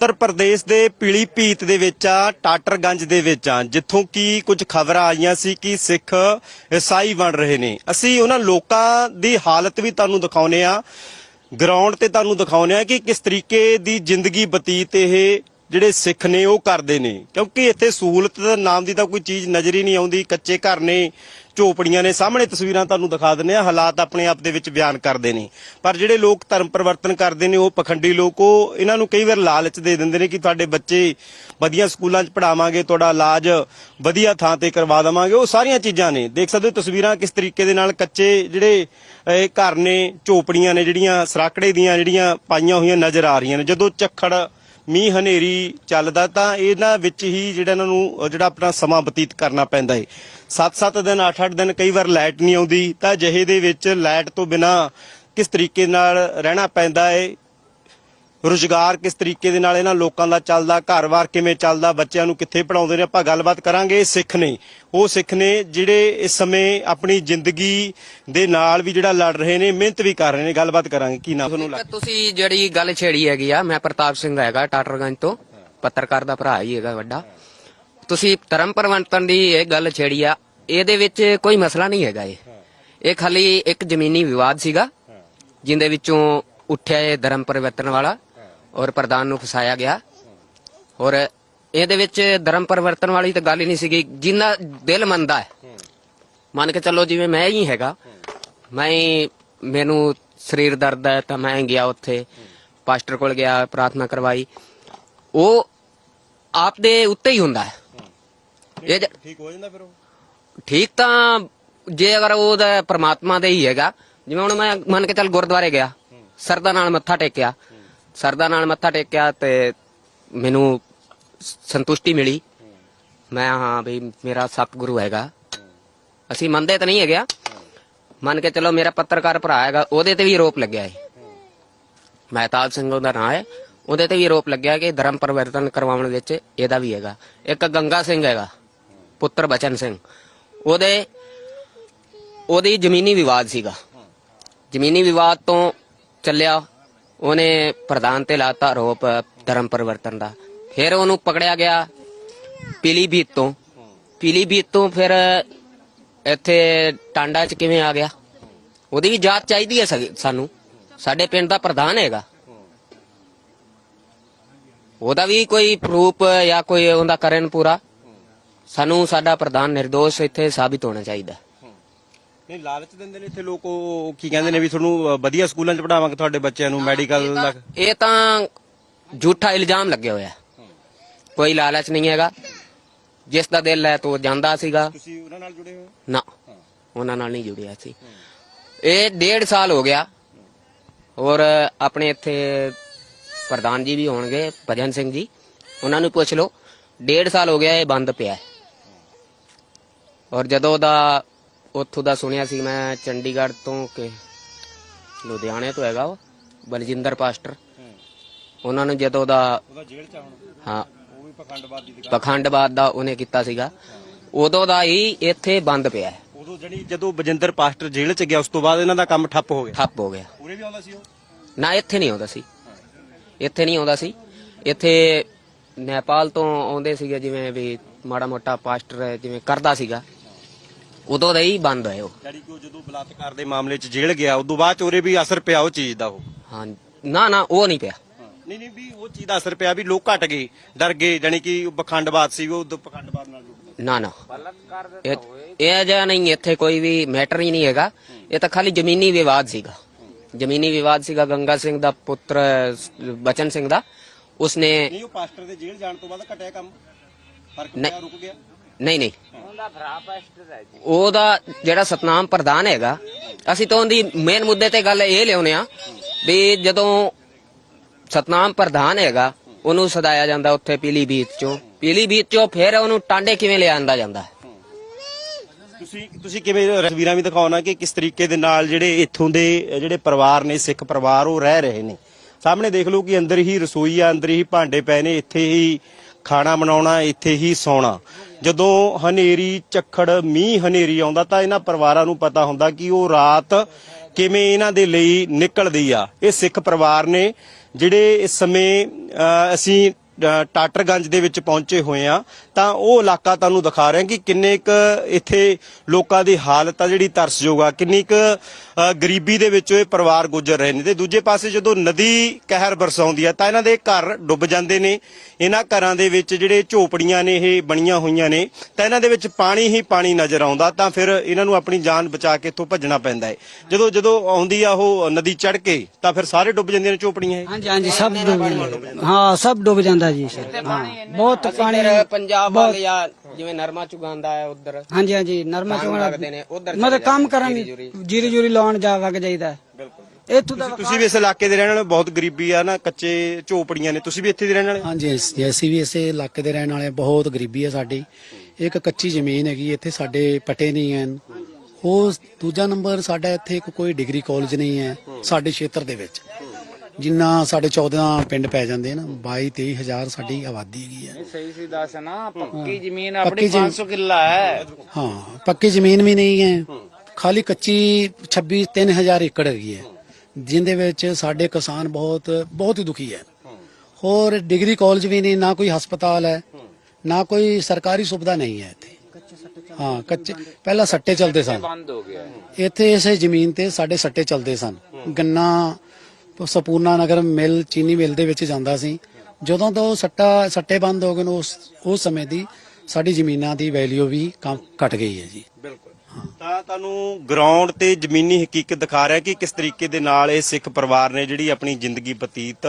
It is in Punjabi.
ਉੱਤਰ ਪ੍ਰਦੇਸ਼ ਦੇ ਪੀਲੀਭੀਤ ਦੇ ਵਿੱਚ ਆ, ਟਾਟਰਗੰਜ ਦੇ ਵਿੱਚ ਆ। ਜਿੱਥੋਂ ਕਿ ਕੁਝ ਖਬਰਾਂ ਆਈਆਂ ਸੀ ਕਿ ਸਿੱਖ ਈਸਾਈ ਬਣ ਰਹੇ ਨੇ। ਅਸੀਂ ਉਹਨਾਂ ਲੋਕਾਂ ਦੀ ਹਾਲਤ ਵੀ ਤੁਹਾਨੂੰ ਦਿਖਾਉਨੇ ਆ ਗਰਾਊਂਡ ਤੇ ਤੁਹਾਨੂੰ ਦਿਖਾਉਨੇ ਆ ਕਿ ਕਿਸ ਤਰੀਕੇ ਦੀ ਜ਼ਿੰਦਗੀ ਬਤੀਤ ਇਹ ਜਿਹੜੇ ਸਿੱਖ ਨੇ ਉਹ ਕਰਦੇ ਨੇ। ਕਿਉਂਕਿ ਇੱਥੇ ਸਹੂਲਤ ਦਾ ਨਾਮ ਦੀ ਤਾਂ ਕੋਈ ਚੀਜ਼ ਨਜ਼ਰ ਹੀ ਨਹੀਂ ਆਉਂਦੀ। ਕੱਚੇ ਘਰ ਨੇ, ਝੋਪੜੀਆਂ ਨੇ। ਸਾਹਮਣੇ ਤਸਵੀਰਾਂ ਤੁਹਾਨੂੰ ਦਿਖਾ ਦਿੰਨੇ ਆ ਹਾਲਾਤ ਆਪਣੇ ਆਪ ਦੇ ਵਿੱਚ ਬਿਆਨ ਕਰਦੇ ਨੇ। ਪਰ ਜਿਹੜੇ ਲੋਕ ਧਰਮ ਪਰਿਵਰਤਨ ਕਰਦੇ ਨੇ, ਉਹ ਪਖੰਡੀ ਲੋਕ, ਉਹ ਇਹਨਾਂ ਨੂੰ ਕਈ ਵਾਰ ਲਾਲਚ ਦੇ ਦਿੰਦੇ ਨੇ ਕਿ ਤੁਹਾਡੇ ਬੱਚੇ ਵਧੀਆ ਸਕੂਲਾਂ 'ਚ ਪੜਾਵਾਂਗੇ ਤੁਹਾਡਾ ਇਲਾਜ ਵਧੀਆ ਥਾਂ ਤੇ ਕਰਵਾ ਦੇਵਾਂਗੇ। ਉਹ ਸਾਰੀਆਂ ਚੀਜ਼ਾਂ ਨੇ। ਦੇਖ ਸਕਦੇ ਹੋ ਤਸਵੀਰਾਂ ਕਿਸ ਤਰੀਕੇ ਦੇ ਨਾਲ ਕੱਚੇ ਜਿਹੜੇ ਘਰ ਨੇ, ਝੋਪੜੀਆਂ ਨੇ, ਜਿਹੜੀਆਂ ਸਰਾਕੜੇ ਦੀਆਂ ਜਿਹੜੀਆਂ ਪਾਈਆਂ ਹੋਈਆਂ ਨਜ਼ਰ ਆ ਰਹੀਆਂ ਨੇ। ਜਦੋਂ ਚੱਖੜ ਮੀਂਹ ਹਨੇਰੀ ਚੱਲਦਾ ਤਾਂ ਇਹਨਾਂ ਵਿੱਚ ਹੀ ਜਿਹੜਾ ਇਹਨਾਂ ਨੂੰ ਜਿਹੜਾ ਆਪਣਾ ਸਮਾਂ ਬਤੀਤ ਕਰਨਾ ਪੈਂਦਾ ਹੈ 7-7 ਦਿਨ 8-8 ਦਿਨ ਕਈ ਵਾਰ ਲਾਈਟ ਨਹੀਂ ਆਉਂਦੀ, ਤਾਂ ਜਿਹੇ ਦੇ ਵਿੱਚ ਲਾਈਟ ਤੋਂ ਬਿਨਾ ਕਿਸ ਤਰੀਕੇ ਨਾਲ ਰਹਿਣਾ ਪੈਂਦਾ ਹੈ ਰੁਜ਼ਗਾਰ ਕਿਸ ਤਰੀਕੇ ਦੇ ਨਾਲ ਇਹਨਾਂ ਲੋਕਾਂ ਦਾ ਚੱਲਦਾ, ਘਰ-ਬਾਰ ਕਿਵੇਂ ਚੱਲਦਾ, ਬੱਚਿਆਂ ਨੂੰ ਕਿੱਥੇ ਪੜਾਉਂਦੇ ਨੇ, ਆਪਾਂ ਗੱਲਬਾਤ ਕਰਾਂਗੇ ਸਿੱਖ ਨੇ। ਉਹ ਸਿੱਖ ਨੇ ਜਿਹੜੇ ਇਸ ਸਮੇਂ ਆਪਣੀ ਜ਼ਿੰਦਗੀ ਦੇ ਨਾਲ ਵੀ ਜਿਹੜਾ ਲੜ ਰਹੇ ਨੇ, ਮਿਹਨਤ ਵੀ ਕਰ ਰਹੇ ਨੇ, ਗੱਲਬਾਤ ਕਰਾਂਗੇ, ਕੀ ਨਾਮ ਤੁਹਾਨੂੰ ਇੱਕ ਤੁਸੀਂ ਜਿਹੜੀ ਗੱਲ ਛੇੜੀ ਹੈਗੀ ਆ, ਮੈਂ ਪ੍ਰਤਾਪ ਸਿੰਘ ਹੈਗਾ, ਟਾਟਰਗੰਜ ਤੋਂ। ਪੱਤਰਕਾਰ ਦਾ ਭਰਾ ਹੀ ਹੈਗਾ ਵੱਡਾ। ਤੁਸੀਂ ਧਰਮ ਪਰਿਵਰਤਨ ਦੀ ਇਹ ਗੱਲ ਛੇੜੀ ਆ, ਇਹਦੇ ਵਿੱਚ ਕੋਈ ਮਸਲਾ ਨਹੀਂ ਹੈਗਾ ਇਹ। ਇਹ ਖਾਲੀ ਇੱਕ ਜ਼ਮੀਨੀ ਵਿਵਾਦ ਸੀਗਾ, ਜਿੰਦੇ ਵਿੱਚੋਂ ਉੱਠਿਆ ਇਹ ਧਰਮ ਪਰਿਵਰਤਨ ਵਾਲਾ। ਔਰ ਪ੍ਰਧਾਨ ਨੂੰ ਫਸਾਇਆ ਗਿਆ। ਔਰ ਇਹਦੇ ਵਿੱਚ ਧਰਮ ਪਰਿਵਰਤਨ ਵਾਲੀ ਤਾਂ ਗੱਲ ਹੀ ਨਹੀਂ ਸੀਗੀ। ਜਿੰਨਾ ਦਿਲ ਮੰਨਦਾ ਹੈ। ਮੰਨ ਕੇ ਚੱਲੋ ਜਿਵੇਂ ਮੈਂ ਹੀ ਹੈਗਾ। ਮੈਂ ਮੈਨੂੰ ਸਰੀਰ ਦਰਦ ਹੈ ਤਾਂ ਮੈਂ ਗਿਆ ਉੱਥੇ। ਪਾਸਟਰ ਕੋਲ ਗਿਆ ਪ੍ਰਾਰਥਨਾ ਕਰਵਾਈ। ਉਹ ਆਪ ਦੇ ਉੱਤੇ ਹੀ ਹੁੰਦਾ ਹੈ। ਇਹ ਠੀਕ ਹੋ ਜਾਂਦਾ ਫਿਰ ਉਹ? ਠੀਕ ਤਾਂ ਜੇ ਅਗਰ ਉਹਦਾ ਪ੍ਰਮਾਤਮਾ ਦੇ ਹੀ ਹੈਗਾ। ਜਿਵੇਂ ਹੁਣ ਮੈਂ ਮੰਨ ਕੇ ਚੱਲ ਗੁਰਦੁਆਰੇ ਗਿਆ। ਸਰਦਾ ਨਾਲ ਮੱਥਾ ਟੇਕਿਆ। ਸਰਦਾ ਨਾਲ ਮੱਥਾ ਟੇਕਿਆ ਤੇ ਮੈਨੂੰ ਸੰਤੁਸ਼ਟੀ ਮਿਲੀ। ਮੈਂ ਹਾਂ ਵੀ ਮੇਰਾ ਸਤਿਗੁਰੂ ਹੈਗਾ। ਅਸੀਂ ਮੰਨਦੇ ਤਾਂ ਨਹੀਂ ਹੈਗਾ ਮੰਨ ਕੇ ਚਲੋ ਮੇਰਾ ਪੱਤਰਕਾਰ ਭਰਾ ਹੈਗਾ, ਉਹਦੇ ਤੇ ਵੀ ਆਰੋਪ ਲੱਗਿਆ ਹੈ। ਮਹਿਤਾਬ ਸਿੰਘ ਉਹਦਾ ਨਾਂ ਹੈ। ਉਹਦੇ ਤੇ ਵੀ ਆਰੋਪ ਲੱਗਿਆ ਕਿ ਧਰਮ ਪਰਿਵਰਤਨ ਕਰਵਾਉਣ ਵਿੱਚ ਇਹਦਾ ਵੀ ਹੈਗਾ। ਇੱਕ ਗੰਗਾ ਸਿੰਘ ਹੈਗਾ, ਪੁੱਤਰ ਬਚਨ ਸਿੰਘ। ਉਹਦੇ, ਉਹਦੀ ਜ਼ਮੀਨੀ ਵਿਵਾਦ ਸੀਗਾ। ਜ਼ਮੀਨੀ ਵਿਵਾਦ ਤੋਂ ਚੱਲਿਆ ਉਹਨੇ ਪ੍ਰਧਾਨ ਤੇ ਲਾਤਾ ਆਰੋਪ ਧਰਮ ਪਰਿਵਰਤਨ ਦਾ। ਫਿਰ ਉਹਨੂੰ ਪਕੜਿਆ ਗਿਆ ਪੀਲੀਭੀਤ ਤੋਂ। ਪੀਲੀਭੀਤ ਤੋਂ ਫਿਰ ਇੱਥੇ ਟਾਂਡਾ ਚ ਕਿਵੇਂ ਆ ਗਿਆ? ਉਹਦੀ ਵੀ ਜਾਂਚ ਚਾਹੀਦੀ ਹੈ ਸਾਨੂੰ। ਸਾਡੇ ਪਿੰਡ ਦਾ ਪ੍ਰਧਾਨ ਹੈਗਾ। ਉਹਦਾ ਵੀ ਕੋਈ ਪ੍ਰੂਫ ਜਾਂ ਕੋਈ ਉਹਦਾ ਕਰਨ ਪੂਰਾ। ਸਾਨੂੰ ਸਾਡਾ ਪ੍ਰਧਾਨ નિર્ਦੋਸ਼ ਇੱਥੇ ਸਾਬਿਤ ਹੋਣਾ ਚਾਹੀਦਾ। ਨਹੀਂ ਲਾਲਚ ਦਿੰਦੇ ਨੇ ਇੱਥੇ ਲੋਕ ਉਹ ਕੀ ਕਹਿੰਦੇ ਨੇ ਵੀ ਤੁਹਾਨੂੰ ਵਧੀਆ ਸਕੂਲਾਂ 'ਚ ਪੜਾਵਾਂਗੇ ਤੁਹਾਡੇ ਬੱਚਿਆਂ ਨੂੰ ਮੈਡੀਕਲ ਦਾ ਇਹ ਤਾਂ ਝੂਠਾ ਇਲਜ਼ਾਮ ਲੱਗਿਆ ਹੋਇਆ। ਕੋਈ ਲਾਲਚ ਨਹੀਂ ਹੈਗਾ। ਜਿਸ ਦਾ ਦਿਲ ਹੈ ਤੋ ਜਾਂਦਾ ਸੀਗਾ। ਤੁਸੀਂ ਉਹਨਾਂ ਨਾਲ ਜੁੜੇ ਹੋ? ਨਾ ਉਹਨਾਂ ਨਾਲ ਨਹੀਂ ਜੁੜਿਆ ਸੀ ਇਹ ਡੇਢ ਸਾਲ ਹੋ ਗਿਆ। ਔਰ ਆਪਣੇ ਇੱਥੇ ਪ੍ਰਧਾਨ ਜੀ ਵੀ ਹੋਣਗੇ ਭਜਨ ਸਿੰਘ ਜੀ। ਉਹਨਾਂ ਨੂੰ ਪੁੱਛ ਲਓ ਡੇਢ ਸਾਲ ਹੋ ਗਿਆ ਇਹ ਬੰਦ ਪਿਆ ਹੈ। ਔਰ ਜਦੋਂ ਦਾ ਉੱਥੋਂ ਦਾ ਸੁਣਿਆ ਸੀ ਮੈਂ ਚੰਡੀਗੜ੍ਹ ਤੋਂ ਕਿ ਲੁਧਿਆਣੇ ਤੋਂ ਹੈਗਾ ਉਹ ਬਲਜਿੰਦਰ ਪਾਸਟਰ। ਉਹਨਾਂ ਨੂੰ ਜਦੋਂ ਦਾ ਉਹਦਾ ਜੇਲ੍ਹ 'ਚ ਹੁਣ? ਹਾਂ। ਉਹ ਵੀ ਪਖੰਡਵਾਦੀ ਦੀ ਪਖੰਡਬਾਦ ਦਾ ਉਹਨੇ ਕੀਤਾ ਸੀਗਾ। ਉਦੋਂ ਦਾ ਹੀ ਇੱਥੇ ਬੰਦ ਪਿਆ ਹੈ। ਉਦੋਂ ਜਿਹੜੀ ਜਦੋਂ ਬਜਿੰਦਰ ਪਾਸਟਰ ਜੇਲ੍ਹ 'ਚ ਗਿਆ ਉਸ ਤੋਂ ਬਾਅਦ ਇਹਨਾਂ ਦਾ ਕੰਮ ਠੱਪ ਹੋ ਗਿਆ? ਠੱਪ ਹੋ ਗਿਆ। ਪੂਰੇ ਵੀ ਆਉਂਦਾ ਸੀ ਉਹ? ਨਾ ਇੱਥੇ ਨਹੀਂ ਆਉਂਦਾ ਸੀ। ਇੱਥੇ ਨਹੀਂ ਆਉਂਦਾ ਸੀ। ਇੱਥੇ ਨੇਪਾਲ ਤੋਂ ਆਉਂਦੇ ਸੀਗੇ ਜਿਵੇਂ ਵੀ ਮਾੜਾ ਮੋਟਾ ਪਾਸਟਰ ਜਿਵੇਂ ਕਰਦਾ ਸੀਗਾ। ਉਦੋਂ ਦਾ ਹੀ ਬੰਦ ਹੋਇਆ ਉਹ। ਜਿਹੜੀ ਕਿ ਉਹ ਜਦੋਂ ਬਲਾਤਕਾਰ ਦੇ ਮਾਮਲੇ 'ਚ ਜੇਲ੍ਹ ਗਿਆ ਉਦੋਂ ਬਾਅਦ 'ਚ ਉਹਰੇ ਵੀ ਅਸਰ ਪਿਆ ਉਹ ਚੀਜ਼ ਦਾ ਉਹ। ਹਾਂ ਨਾ ਨਾ ਉਹ ਨਹੀਂ ਪਿਆ। ਨਹੀਂ ਨਹੀਂ ਵੀ ਉਹ ਚੀਜ਼ ਦਾ ਅਸਰ ਪਿਆ ਵੀ ਲੋਕ ਘਟ ਗਏ ਡਰ ਗਏ ਜਾਣੀ ਕਿ ਉਹ ਪਖੰਡਵਾਦ ਸੀ ਉਹ ਪਖੰਡਵਾਦ ਨਾਲ ਨਾ ਨਾ। ਇਹ ਇਹ ਜਿਹਾ ਨਹੀਂ ਇੱਥੇ ਕੋਈ ਵੀ ਮੈਟਰ ਹੀ ਨਹੀਂ ਹੈਗਾ। ਇਹ ਤਾਂ ਖਾਲੀ ਜ਼ਮੀਨੀ ਵਿਵਾਦ ਸੀਗਾ। ਜ਼ਮੀਨੀ ਵਿਵਾਦ ਸੀਗਾ ਗੰਗਾ ਸਿੰਘ ਦਾ ਪੁੱਤਰ ਬਚਨ ਸਿੰਘ ਦਾ। ਉਸਨੇ ਨਹੀਂ ਉਹ ਪਾਸਟਰ ਦੇ ਜੇਲ੍ਹ ਜਾਣ ਤੋਂ ਬਾਅਦ ਘਟਿਆ ਕੰਮ। ਫ਼ਰਕ ਨਹੀਂ। ਪਿਆ ਰੁਕ ਗਿਆ। ਨਹੀਂ ਨਹੀਂ। ਉਹਦਾ ਜਿਹੜਾ ਸਤਨਾਮ ਪ੍ਰਧਾਨ ਹੈਗਾ ਅਸੀਂ ਤਾਂ ਉਹਦੀ ਮੇਨ ਮੁੱਦੇ ਤੇ ਗੱਲ ਇਹ ਲਿਆਉਨੇ ਆ ਵੀ ਜਦੋਂ ਸਤਨਾਮ ਪ੍ਰਧਾਨ ਹੈਗਾ ਉਹਨੂੰ ਸਦਾਇਆ ਜਾਂਦਾ ਉੱਥੇ ਪੀਲੀਭੀਤ ਚੋਂ। ਪੀਲੀਭੀਤ ਚੋਂ ਫਿਰ ਉਹਨੂੰ ਟਾਂਡੇ ਕਿਵੇਂ ਲਿਆਂਦਾ ਜਾਂਦਾ? ਤੁਸੀਂ ਤੁਸੀਂ ਕਿਵੇਂ ਤਸਵੀਰਾਂ ਵੀ ਦਿਖਾਉਣਾ ਕਿ ਕਿਸ ਤਰੀਕੇ ਦੇ ਨਾਲ ਜਿਹੜੇ ਇੱਥੋਂ ਦੇ ਜਿਹੜੇ ਪਰਿਵਾਰ ਨੇ ਸਿੱਖ ਪਰਿਵਾਰ ਉਹ ਰਹਿ ਰਹੇ ਨੇ। ਸਾਹਮਣੇ ਦੇਖ ਲਓ ਕਿ ਅੰਦਰ ਹੀ ਰਸੋਈ ਆ ਅੰਦਰ ਹੀ ਭਾਂਡੇ ਪਏ ਨੇ ਇੱਥੇ ਹੀ ਖਾਣਾ ਬਣਾਉਣਾ ਇੱਥੇ ਹੀ ਸੌਣਾ। ਜਦੋਂ ਹਨੇਰੀ ਝੱਖੜ ਮੀਂਹ ਹਨੇਰੀ ਆਉਂਦਾ ਤਾਂ ਇਹਨਾਂ ਪਰਿਵਾਰਾਂ ਨੂੰ ਪਤਾ ਹੁੰਦਾ ਕਿ ਉਹ ਰਾਤ ਕਿਵੇਂ ਇਹਨਾਂ ਦੇ ਲਈ ਨਿਕਲਦੀ ਆ। ਇਹ ਸਿੱਖ ਪਰਿਵਾਰ ਨੇ ਜਿਹੜੇ ਇਸ ਸਮੇਂ ਅ, ਅਸੀਂ ਟਾਟਰਗੰਜ ਦੇ ਵਿੱਚ ਪਹੁੰਚੇ ਹੋਏ ਆ। ਤਾਂ ਉਹ ਇਲਾਕਾ ਤੁਹਾਨੂੰ ਦਿਖਾ ਰਹੇ ਕਿ ਕਿੰਨੇ ਕੁ ਇੱਥੇ ਲੋਕਾਂ ਦੀ ਹਾਲਤ ਆ ਜਿਹੜੀ ਤਰਸਯੋਗ ਆ। ਕਿੰਨੀ ਕੁ ਗਰੀਬੀ ਦੇ ਵਿੱਚ ਇਹ ਪਰਿਵਾਰ ਗੁਜ਼ਰ ਰਹੇ ਨੇ। ਤੇ ਦੂਜੇ ਪਾਸੇ ਜਦੋਂ ਨਦੀ ਕਹਿਰ ਬਰਸਾਉਂਦੀ ਆ ਤਾਂ ਇਹਨਾਂ ਦੇ ਘਰ ਡੁੱਬ ਜਾਂਦੇ ਨੇ। ਇਹਨਾਂ ਘਰਾਂ ਦੇ ਵਿੱਚ ਜਿਹੜੇ ਝੋਪੜੀਆਂ ਨੇ, ਇਹ ਬਣੀਆਂ ਹੋਈਆਂ ਨੇ। ਤਾਂ ਇਹਨਾਂ ਦੇ ਵਿੱਚ ਪਾਣੀ ਹੀ ਪਾਣੀ ਨਜ਼ਰ ਆਉਂਦਾ ਤਾਂ ਫਿਰ ਇਹਨਾਂ ਨੂੰ ਆਪਣੀ ਜਾਨ ਬਚਾ ਕੇ ਇੱਥੋਂ ਭੱਜਣਾ ਪੈਂਦਾ ਹੈ। ਜਦੋਂ ਜਦੋਂ ਆਉਂਦੀ ਆ ਉਹ ਨਦੀ ਚੜ ਕੇ ਤਾਂ ਫਿਰ ਸਾਰੇ ਡੁੱਬ ਜਾਂਦੀਆਂ ਨੇ ਝੋਪੜੀਆਂ ਇਹ। ਹਾਂਜੀ ਹਾਂਜੀ, ਸਭ ਡੁੱਬ ਜਾਂਦਾ ਹਾਂ, ਸਭ ਡੁੱਬ ਜਾਂਦਾ ਜੀ ਸਰ। ਹਾਂ। ਬਹੁਤ ਪਾਣੀ ਪੰਜਾਬ ਵਾਲ ਜਾਂ ਜਿਵੇਂ ਨਰਮਾ ਚੁਗਾਉਂਦਾ ਹੈ ਉਧਰ। ਹਾਂਜੀ ਹਾਂਜੀ ਨਰਮਾ ਚੋਣਾ ਲੱਗਦੇ ਨੇ, ਉੱਧਰ ਮਤਲਬ ਕੰਮ ਕਰਨ ਜੀਰੀ ਜੀਰੀ ਜੂਰੀ ਲਾਉਣ ਜਾ ਵਗ ਜਾਈਦਾ। ਬਿਲਕੁਲ ਇੱਥੋਂ ਦਾ ਤੁਸੀਂ ਵੀ ਇਸ ਇਲਾਕੇ ਦੇ ਰਹਿਣ ਵਾਲੇ ਹੋ, ਬਹੁਤ ਗਰੀਬੀ ਆ ਨਾ ਕੱਚੇ ਝੋਪੜੀਆਂ ਨੇ ਤੁਸੀਂ ਵੀ ਇੱਥੇ ਦੇ ਰਹਿਣ ਵਾਲੇ ਹੋ? ਹਾਂਜੀ ਅਸੀਂ ਅਸੀਂ ਵੀ ਇਸੇ ਇਲਾਕੇ ਦੇ ਰਹਿਣ ਵਾਲੇ ਹਾਂ। ਬਹੁਤ ਗਰੀਬੀ ਹੈ ਸਾਡੀ। ਇੱਕ ਕੱਚੀ ਜ਼ਮੀਨ ਹੈਗੀ ਇੱਥੇ ਸਾਡੇ ਪਟੇ ਨਹੀਂ ਹਨ ਉਹ ਦੂਜਾ ਨੰਬਰ ਸਾਡਾ ਇੱਥੇ ਇੱਕ ਕੋਈ ਡਿਗਰੀ ਕਾਲਜ ਨਹੀਂ ਹੈ ਸਾਡੇ ਖੇਤਰ ਦੇ ਵਿੱਚ। ਜਿੰਨਾ ਸਾਡੇ 14 ਪਿੰਡ ਪੈ ਜਾਂਦੇ ਨਾ 22 23 ਹਜ਼ਾਰ ਸਾਡੀ ਆਬਾਦੀ ਹੈਗੀ ਹੈ ਸਹੀ ਸੀ ਦੱਸ ਨਾ ਪੱਕੀ ਜ਼ਮੀਨ ਆਪਣੀ ਜ਼ਮੀਨ- 500 ਕਿੱਲਾ ਹੈ। ਹਾਂ ਪੱਕੀ ਜ਼ਮੀਨ ਵੀ ਨਹੀਂ ਹੈ। ਖਾਲੀ ਕੱਚੀ 26 3000 ਏਕੜ ਹੈਗੀ ਹੈ ਜਿੰਦੇ ਵਿੱਚ ਸਾਡੇ ਕਿਸਾਨ ਬਹੁਤ ਬਹੁਤ ਹੀ ਦੁਖੀ ਹੈ। ਹੋਰ ਡਿਗਰੀ ਕਾਲਜ ਵੀ ਨਹੀਂ ਨਾ ਕੋਈ ਹਸਪਤਾਲ ਹੈ ਨਾ ਕੋਈ ਸਰਕਾਰੀ ਸੁਵਿਧਾ ਨਹੀਂ ਹੈ ਇੱਥੇ। ਹਾਂ ਕੱਚੇ ਪਹਿਲਾਂ ਸੱਟੇ ਚੱਲਦੇ ਸਨ। ਬੰਦ ਹੋ ਗਿਆ। ਇੱਥੇ ਇਸੇ ਜ਼ਮੀਨ ਤੇ ਸਾਡੇ ਸੱਟੇ ਚੱਲਦੇ ਸਨ। ਗੰਨਾ ਸਪੂਰਨਾ ਨਗਰ ਮਿਲ, ਚੀਨੀ ਮਿਲ ਦੇ ਵਿੱਚ ਜਾਂਦਾ ਸੀ। ਜਦੋਂ ਤੋਂ ਸੱਟਾ, ਸੱਟੇ ਬੰਦ ਹੋ ਗਏ ਨੇ, ਉਸ ਉਸ ਸਮੇਂ ਦੀ ਸਾਡੀ ਜ਼ਮੀਨਾਂ ਦੀ ਵੈਲਿਊ ਵੀ ਕਮ ਘਟ ਗਈ ਹੈ ਜੀ। ਤਾਂ ਤੁਹਾਨੂੰ ਗਰਾਊਂਡ ਤੇ ਜ਼ਮੀਨੀ ਹਕੀਕਤ ਦਿਖਾ ਰਿਹਾ ਕਿ ਕਿਸ ਤਰੀਕੇ ਦੇ ਨਾਲ ਇਹ ਸਿੱਖ ਪਰਿਵਾਰ ਨੇ ਜਿਹੜੀ ਆਪਣੀ ਜ਼ਿੰਦਗੀ ਬਤੀਤ